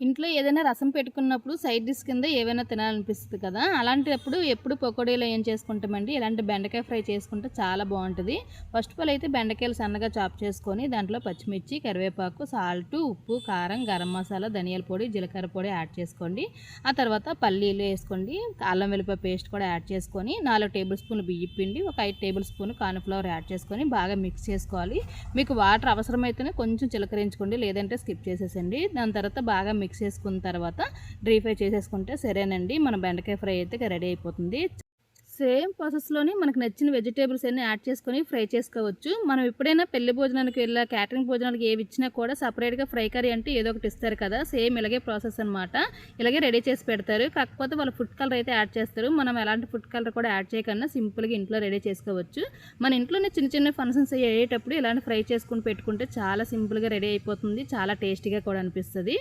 ఇంట్లో ఏదైనా రసం పెట్టుకున్నప్పుడు సైడ్ డిష్ కింద ఏవైనా తినాలనిపిస్తుంది కదా అలాంటప్పుడు ఎప్పుడు పకోడీలో ఏం చేసుకుంటామండి? ఇలాంటి బెండకాయ ఫ్రై చేసుకుంటే చాలా బాగుంటుంది. ఫస్ట్ ఆఫ్ ఆల్ అయితే బెండకాయలు సన్నగా చాప్ చేసుకొని దాంట్లో పచ్చిమిర్చి కరివేపాకు సాల్ట్ ఉప్పు కారం గరం మసాలా ధనియాల పొడి జీలకర్ర పొడి యాడ్ చేసుకోండి. ఆ తర్వాత పల్లీలు వేసుకోండి. అల్లం వెల్లిపాయ పేస్ట్ కూడా యాడ్ చేసుకొని నాలుగు టేబుల్ స్పూన్లు బియ్యం పిండి ఒక ఐదు టేబుల్ స్పూన్ కార్న్ఫ్లవర్ యాడ్ చేసుకొని బాగా మిక్స్ చేసుకోవాలి. మీకు వాటర్ అవసరమైతేనే కొంచెం చిలకరించుకోండి లేదంటే స్కిప్ చేసేసండి దాని తర్వాత బాగా మిక్స్ చేసుకున్న తర్వాత డ్రీ ఫ్రై చేసేసుకుంటే సరేనండి. మన బెండకాయ ఫ్రై అయితే రెడీ అయిపోతుంది. సేమ్ ప్రాసెస్లోనే మనకు నచ్చిన వెజిటేబుల్స్ అన్నీ యాడ్ చేసుకొని ఫ్రై చేసుకోవచ్చు. మనం ఎప్పుడైనా పెళ్ళి భోజనానికి వెళ్ళా క్యాటరింగ్ భోజనానికి ఏవి ఇచ్చినా కూడా సపరేట్గా ఫ్రై కర్రీ అంటే ఏదో ఒకటి ఇస్తారు కదా. సేమ్ ఇలాగే ప్రాసెస్ అనమాట ఇలాగే రెడీ చేసి పెడతారు. కాకపోతే వాళ్ళు ఫుడ్ కలర్ అయితే యాడ్ చేస్తారు. మనం ఎలాంటి ఫుడ్ కలర్ కూడా యాడ్ చేయకుండా సింపుల్గా ఇంట్లో రెడీ చేసుకోవచ్చు. మన ఇంట్లోనే చిన్న చిన్న ఫంక్షన్స్ అయ్యేటప్పుడు ఇలాంటి ఫ్రై చేసుకుని పెట్టుకుంటే చాలా సింపుల్గా రెడీ అయిపోతుంది. చాలా టేస్టీగా కూడా అనిపిస్తుంది.